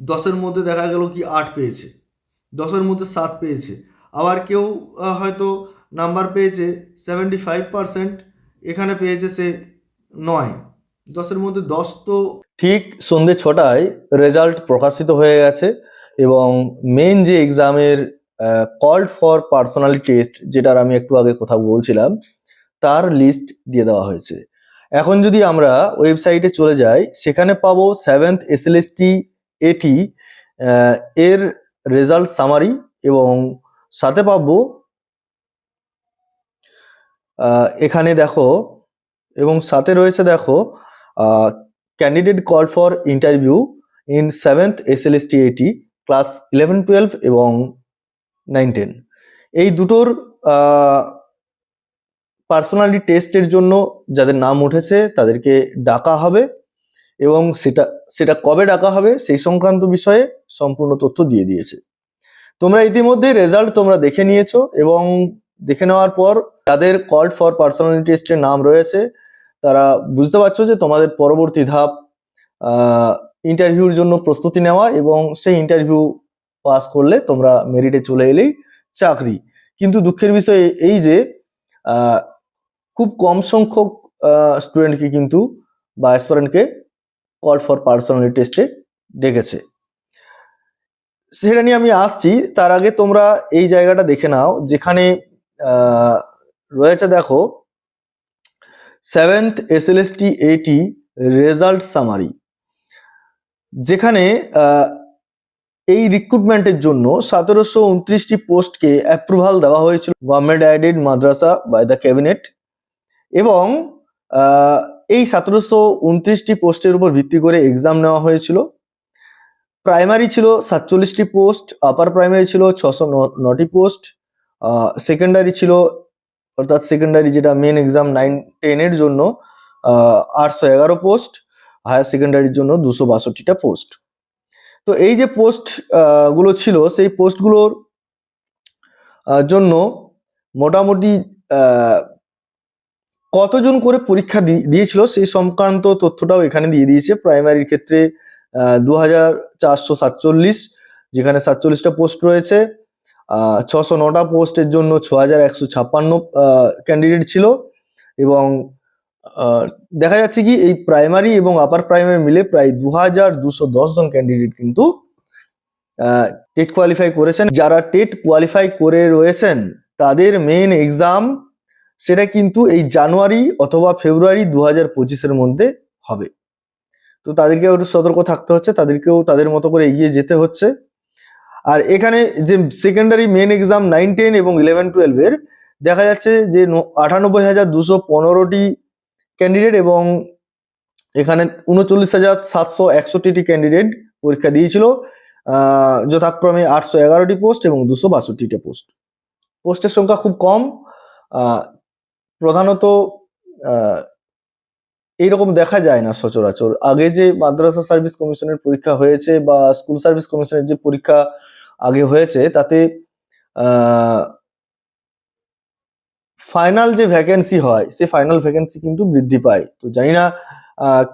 দশের মধ্যে দেখা গেল কি আট পেয়েছে, দশের মধ্যে সাত পেয়েছে। আবার কেউ হয়তো নাম্বার পেয়েছে সেভেন্টি ফাইভ পার্সেন্ট এখানে পেয়েছে সে নয়। দশের মধ্যে দশ তো ঠিক সন্ধে ছটায় রেজাল্ট প্রকাশিত হয়ে গেছে এবং মেন যে এক্সামের কল্ড ফর পার্সোনালি টেস্ট যেটার আমি একটু আগে কথা বলছিলাম, তার লিস্ট দিয়ে দেওয়া হয়েছে। এখন যদি আমরা ওয়েবসাইটে চলে যাই, সেখানে পাবো সেভেন্থ এসএলএসটি এটি এর রেজাল্ট সামারি এবং সাথে পাবো এখানে দেখো এবং সাথে রয়েছে দেখো candidate call for interview in seventh S L S T eighty class eleven twelve এবং নাইন টেন এই দুটোর পার্সোনালি টেস্টের জন্য যাদের নাম উঠেছে তাদেরকে ডাকা হবে। এবং সেটা সেটা কবে ডাকা হবে সেই সংক্রান্ত বিষয়ে সম্পূর্ণ তথ্য দিয়ে দিয়েছে। তোমরা ইতিমধ্যে রেজাল্ট তোমরা দেখে নিয়েছো এবং দেখে নেওয়ার পর তাদের কল ফর পার্সোনালি টেস্টের নাম রয়েছে। তারা বুঝতে পারছ যে তোমাদের পরবর্তী ধাপ ইন্টারভিউর জন্য প্রস্তুতি নেওয়া এবং সেই ইন্টারভিউ পাস করলে তোমরা মেরিটে চলে এলেই চাকরি। কিন্তু দুঃখের বিষয় এই যে খুব কম সংখ্যক স্টুডেন্টকে কিন্তু বা অ্যাসপারেন্টকে কল ফর পার্সোনালি টেস্টে ডেকেছে। সেটা নিয়ে আমি আসছি। তার আগে তোমরা এই জায়গাটা দেখে নাও, যেখানে রয়েছে দেখো seventh S L S T eighty result summary যেখানে এই রিক্রুটমেন্টের জন্য সতেরোশো উনত্রিশটি পোস্টকে অ্যাপ্রুভাল দেওয়া হয়েছিল। Government aided madrasa by the cabinet এবং এই সতেরোশো উনত্রিশটি পোস্টের উপর ভিত্তি করে এক্সাম নেওয়া হয়েছিল। প্রাইমারি ছিল সাতচল্লিশটি পোস্ট আপার প্রাইমারি ছিল ছশো নটি পোস্ট সেকেন্ডারি ছিল, অর্থাৎ সেকেন্ডারি যেটা মেন এক্সাম নাইন টেনের জন্য আটশো এগারো পোস্ট হায়ার সেকেন্ডারির জন্য দুশো বাষট্টিটা পোস্ট তো এই যে পোস্টগুলো ছিল, সেই পোস্টগুলোর জন্য মোটামুটি কতজন করে পরীক্ষা দিয়েছিল সেই সংক্রান্ত তথ্যটাও এখানে দিয়ে দিয়েছে। প্রাইমারির ক্ষেত্রে দু হাজার চারশো সাতচল্লিশ, যেখানে সাতচল্লিশটা পোস্ট রয়েছে ছশো নটা পোস্টের জন্য ছ হাজার একশো ছাপ্পান্ন ক্যান্ডিডেট ছিল এবং দেখা যাচ্ছে কি এই প্রাইমারি এবং আপার প্রাইমারি মিলে প্রায় দু হাজার দশ জন ক্যান্ডিডেট কিন্তু টেট কোয়ালিফাই করেছেন। যারা টেট কোয়ালিফাই করে রয়েছেন, তাদের মেন এক্সাম সেটা কিন্তু এই জানুয়ারি অথবা ফেব্রুয়ারি দু হাজার পঁচিশের মধ্যে হবে। তো তাদেরকেও একটু সতর্ক থাকতে হচ্ছে, তাদেরকেও তাদের মতো করে এগিয়ে যেতে হচ্ছে। আর এখানে যে secondary main exam nine ten এবং ইলেভেন টুয়েলভের দেখা যাচ্ছে যে আটানব্বই হাজার দুশো পনেরোটি ক্যান্ডিডেট এবং এখানে উনচল্লিশ হাজার সাতশো একষট্টিটি ক্যান্ডিডেট পরীক্ষা দিয়েছিল। যথাক্রমে আটশো এগারোটি পোস্ট এবং দুশো বাষট্টিটা পোস্ট পোস্টের সংখ্যা খুব কম। প্রধানত এইরকম দেখা যায় না সচরাচর। আগে যে মাদ্রাসা সার্ভিস কমিশনের পরীক্ষা হয়েছে বা স্কুল সার্ভিস কমিশনের যে পরীক্ষা আগে হয়েছে, তাতে ফাইনাল যে ভ্যাকেন্সি হয়, সে ফাইনাল ভ্যাকেন্সি কিন্তু বৃদ্ধি পায়। তো জানি না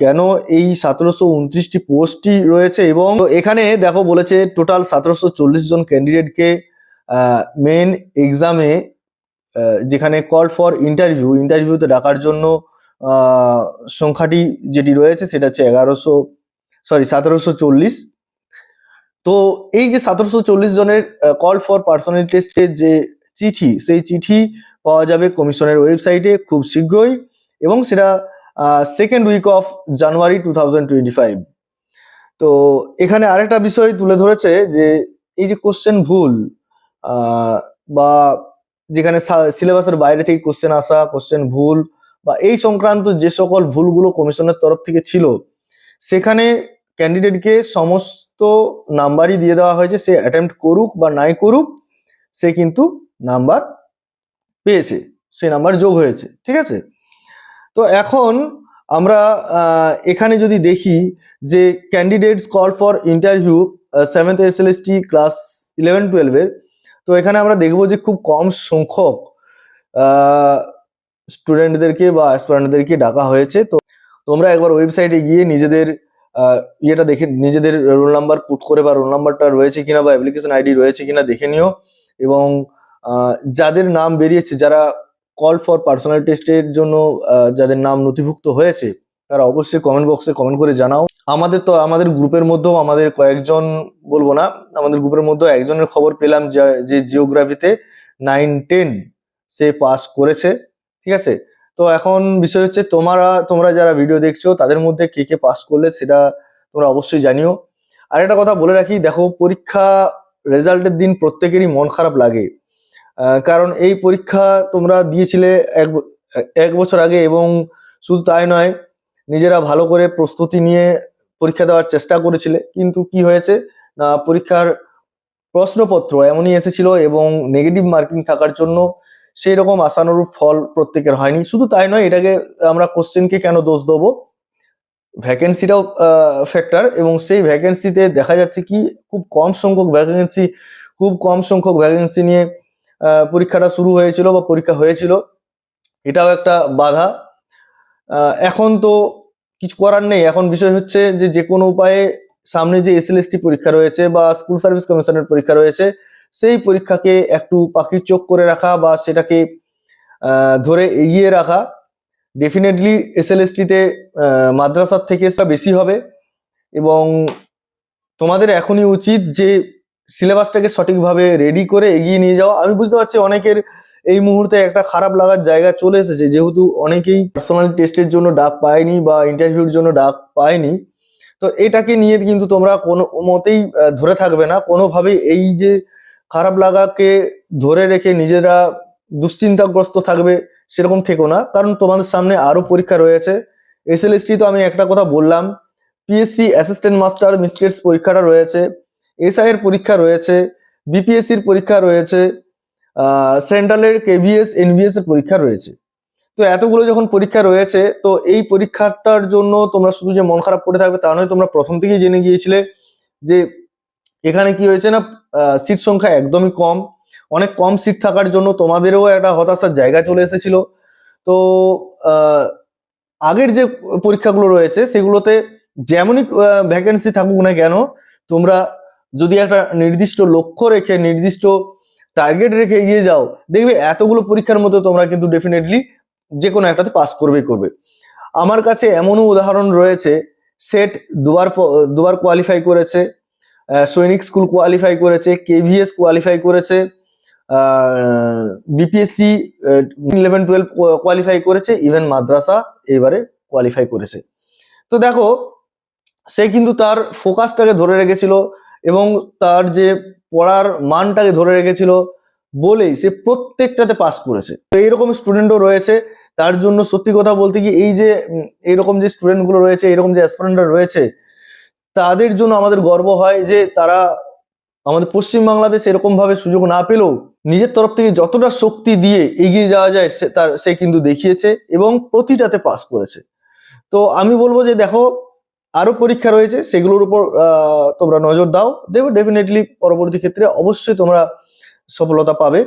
কেন এই সতেরোশো উনত্রিশটি পোস্টটি রয়েছে এবং এখানে দেখো বলেছে টোটাল সতেরোশো চল্লিশ জন ক্যান্ডিডেটকে মেন এক্সামে যেখানে কল ফর ইন্টারভিউ ইন্টারভিউতে ডাকার জন্য সংখ্যাটি যেটি রয়েছে সেটা হচ্ছে এগারোশো সরি সতেরোশো চল্লিশ। তো এই যে সতেরোশো চল্লিশ জনের কল ফর পার্সোনাল টেস্টের যে চিঠি, সেই চিঠি পাওয়া যাবে কমিশনের ওয়েবসাইটে খুব শীঘ্রই এবং সেটা second week of January two তো এখানে আরেকটা বিষয় তুলে ধরেছে যে এই যে কোশ্চেন ভুল বা যেখানে সিলেবাসের বাইরে থেকে কোশ্চেন আসা কোশ্চেন ভুল, বা এই সংক্রান্ত যে সকল ভুলগুলো কমিশনের তরফ থেকে ছিল, সেখানে ক্যান্ডিডেটকে সমস্ত নাম্বারই দিয়ে দেওয়া হয়েছে। সে অ্যাটেম্প্ট করুক বা নাই করুক, সে কিন্তু নাম্বার পেয়েছে, সে নাম্বার যোগ হয়েছে, ঠিক আছে? তো এখন আমরা এখানে যদি দেখি যে candidates call for interview seventh S L S T class eleven টুয়েলভের তো এখানে আমরা দেখব যে খুব কম সংখ্যক স্টুডেন্টদেরকে বা অ্যাসপারেন্টদেরকে ডাকা হয়েছে। তো তোমরা একবার ওয়েবসাইটে গিয়ে নিজেদের ইয়েটা দেখে, নিজেদের রোল নাম্বার পুট করে বা রোল নাম্বারটা রয়েছে কিনা বা অ্যাপ্লিকেশন আইডি রয়েছে কিনা দেখে নিও। এবং যাদের নাম বেরিয়েছে, যারা কল ফর পার্সোনাল টেস্টের জন্য যাদের নাম নথিভুক্ত হয়েছে তারা অবশ্যই কমেন্ট বক্সে কমেন্ট করে জানাও। আমাদের তো, আমাদের গ্রুপের মধ্যেও আমাদের কয়েকজন, বলব না, আমাদের গ্রুপের মধ্যেও একজনের খবর পেলাম যে- জিওগ্রাফিতে নাইন টেন সে পাস করেছে, ঠিক আছে? তো এখন বিষয় হচ্ছে তোমরা তোমরা যারা ভিডিও দেখছ, তাদের মধ্যে কে কে পাস করলে সেটা তোমরা অবশ্যই জানিও। আর একটা কথা বলে রাখি, দেখো পরীক্ষা রেজাল্টের দিন প্রত্যেকেরই মন খারাপ লাগে। কারণ এই পরীক্ষা তোমরা দিয়েছিলে এক এক বছর আগে এবং শুধু তাই নয় নিজেরা ভালো করে প্রস্তুতি নিয়ে পরীক্ষা দেওয়ার চেষ্টা করেছিলে, কিন্তু কি হয়েছে? না, পরীক্ষার প্রশ্নপত্র এমনই এসেছিল এবং নেগেটিভ মার্কিং থাকার জন্য সেই রকম আশানুরূপ ফল প্রত্যেকের হয়নি। শুধু তাই নয়, এটাকে আমরা কোশ্চেনকে কেন দোষ দেবো? ভ্যাকেন্সিটাও ফ্যাক্টর এবং সেই ভ্যাকেন্সিতে দেখা যাচ্ছে কি, খুব কম সংখ্যক ভ্যাকেন্সি খুব কম সংখ্যক ভ্যাকেন্সি নিয়ে পরীক্ষাটা শুরু হয়েছিল বা পরীক্ষা হয়েছিল। এটাও একটা বাধা। এখন তো কিছু করার নেই। এখন বিষয় হচ্ছে যে যে কোনো উপায়ে সামনে যে এসএলএসটি পরীক্ষা রয়েছে বা স্কুল সার্ভিস কমিশনের পরীক্ষা রয়েছে, সেই পরীক্ষাকে একটু পাখির চোখ করে রাখা বা সেটাকে ধরে এগিয়ে রাখা ডেফিনেটলি এসএলএসটিতে মাদ্রাসার থেকে সেটা বেশি হবে এবং তোমাদের এখনই উচিত যে সিলেবাসটাকে সঠিকভাবে রেডি করে এগিয়ে নিয়ে যাওয়া। আমি বুঝতে পারছি অনেকের এই মুহূর্তে একটা খারাপ লাগার জায়গা চলে এসেছে। যেহেতু অনেকেই পার্সোনাল টেস্টের জন্য ডাক পায়নি বা ইন্টারভিউর জন্য ডাক পায়নি, তো এটাকে নিয়ে কিন্তু তোমরা কোনো মতেই ধরে থাকবে না। কোনোভাবেই এই যে খারাপ লাগাকে ধরে রেখে নিজেরা দুশ্চিন্তাগ্রস্ত থাকবে সেরকম থেকো না। কারণ তোমাদের সামনে আরও পরীক্ষা রয়েছে। এসএলএসটি তো আমি একটা কথা বললাম পিএসসি অ্যাসিস্ট্যান্ট মাস্টার মিস্ট্রেটস পরীক্ষাটা রয়েছে এসআই এর পরীক্ষা রয়েছে বিপিএসসির পরীক্ষা রয়েছে সেন্ট্রালের কেভিএস এনভিএস এর পরীক্ষা রয়েছে। তো এতগুলো যখন পরীক্ষা রয়েছে, তো এই পরীক্ষাটার জন্য তোমরা শুধু যে মন খারাপ করে থাকবে তা নয়, তোমরা প্রথম থেকেই জেনে গিয়েছিলে যে এখানে কি হয়েছে না সিট সংখ্যা একদমই কম। অনেক কম সিট থাকার জন্য তোমাদেরও একটা হতাশার জায়গা চলে এসেছিল। তো আগের যে পরীক্ষাগুলো রয়েছে, সেগুলোতে যেমনই ভ্যাকেন্সি থাকুক না কেন, তোমরা যদি একটা নির্দিষ্ট লক্ষ্য রেখে, নির্দিষ্ট টার্গেট রেখে এগিয়ে যাও। দেখবে এতগুলো পরীক্ষার মতো তোমরা কিন্তু ডেফিনেটলি যে কোনো একটাতে পাস করবেই করবে। আমার কাছে এমনও উদাহরণ রয়েছে সেট দুবার দুবার কোয়ালিফাই করেছে সৈনিক স্কুল কোয়ালিফাই করেছে কেভিএস কোয়ালিফাই করেছে বিপিএসসি ইলেভেন টুয়েলভ কোয়ালিফাই করেছে ইভেন মাদ্রাসা এবারে কোয়ালিফাই করেছে। তো দেখো, সে কিন্তু তার ফোকাসটাকে ধরে রেখেছিল এবং তার যে পড়ার মানটাকে ধরে রেখেছিল বলেই সে প্রত্যেকটাতে পাস করেছে। তো এইরকম স্টুডেন্টও রয়েছে। তার জন্য সত্যি কথা বলতে কি, এই যে এইরকম যে স্টুডেন্টগুলো রয়েছে এরকম যে অ্যাসপিরেন্টরা রয়েছে, তাদের জন্য আমাদের গর্ব হয় যে তারা আমাদের পশ্চিম বাংলাদেশ এরকম ভাবে সুযোগ না পেলেও নিজের তরফ থেকে যতটা শক্তি দিয়ে এগিয়ে যাওয়া যায়, সে তার, সে কিন্তু দেখিয়েছে এবং প্রতিটাতে পাস করেছে। তো আমি বলব যে দেখো আরও পরীক্ষা রয়েছে, সেগুলোর উপর তোমরা নজর দাও। দেখবে ডেফিনেটলি পরবর্তী ক্ষেত্রে অবশ্যই তোমরা সফলতা পাবে।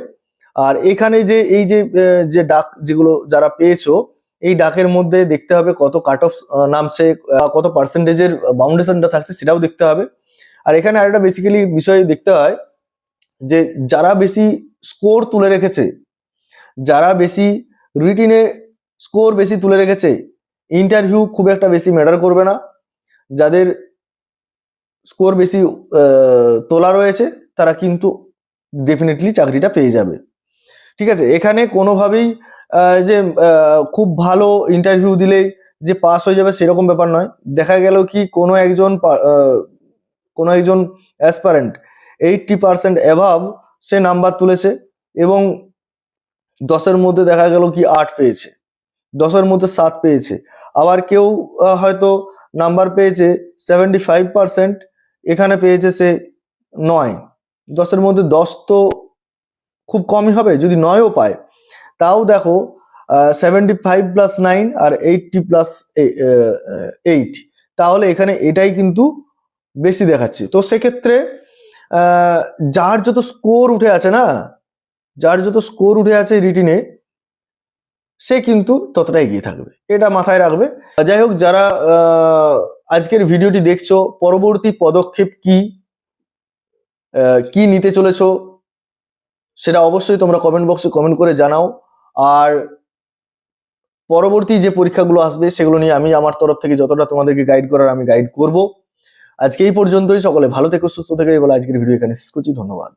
আর এখানে যে, এই যে যে ডাক যেগুলো যারা পেয়েছ, এই ডাকের মধ্যে দেখতে হবে কত কাট অফ নামছে কত পার্সেন্টেজের বাউন্ডেশনটা থাকছে, সেটাও দেখতে হবে। আর এখানে আরেকটা বেসিক্যালি বিষয় দেখতে হয়, যে যারা বেশি স্কোর তুলে রেখেছে, যারা বেশি রিটিনে স্কোর বেশি তুলে রেখেছে ইন্টারভিউ খুব একটা বেশি ম্যাটার করবে না। যাদের স্কোর বেশি তোলা রয়েছে, তারা কিন্তু ডেফিনেটলি চাকরিটা পেয়ে যাবে। ঠিক আছে? এখানে কোনোভাবেই যে খুব ভালো ইন্টারভিউ দিলেই যে পাস হয়ে যাবে সেরকম ব্যাপার নয়। দেখা গেল কি কোনো একজন কোনো একজন অ্যাসপারেন্ট এইটটি পার্সেন্ট অ্যাভাব সে নাম্বার তুলেছে এবং দশের মধ্যে দেখা গেল কি আট পেয়েছে, দশের মধ্যে সাত পেয়েছে। আবার কেউ হয়তো নাম্বার পেয়েছে সেভেন্টি ফাইভ পার্সেন্ট এখানে পেয়েছে সে নয়। দশের মধ্যে দশ তো খুব কমই হবে, যদি নয়ও পায়। তাও দেখো সেভেন্টি ফাইভ প্লাস নাইন আর এইটটি প্লাস এইট তাহলে এখানে এটাই কিন্তু বেশি দেখাচ্ছে। তো সেক্ষেত্রে যার যত স্কোর উঠে আছে না, যার যত স্কোর উঠে আছে রিটিনে সে কিন্তু ততটা এগিয়ে থাকবে। এটা মাথায় রাখবে। যাই হোক, যারা আজকের ভিডিওটি দেখছ, পরবর্তী পদক্ষেপ কি কি নিতে চলেছ, সেটা অবশ্যই তোমরা কমেন্ট বক্সে কমেন্ট করে জানাও। আর পরবর্তী যে পরীক্ষাগুলো আসবে, সেগুলো নিয়ে আমি আমার তরফ থেকে যতটা তোমাদেরকে গাইড করার আমি গাইড করব। আজকে এই পর্যন্তই। সকলে ভালো থেকো, সুস্থ থেকে। বলে আজকের ভিডিও এখানে শেষ করছি। ধন্যবাদ।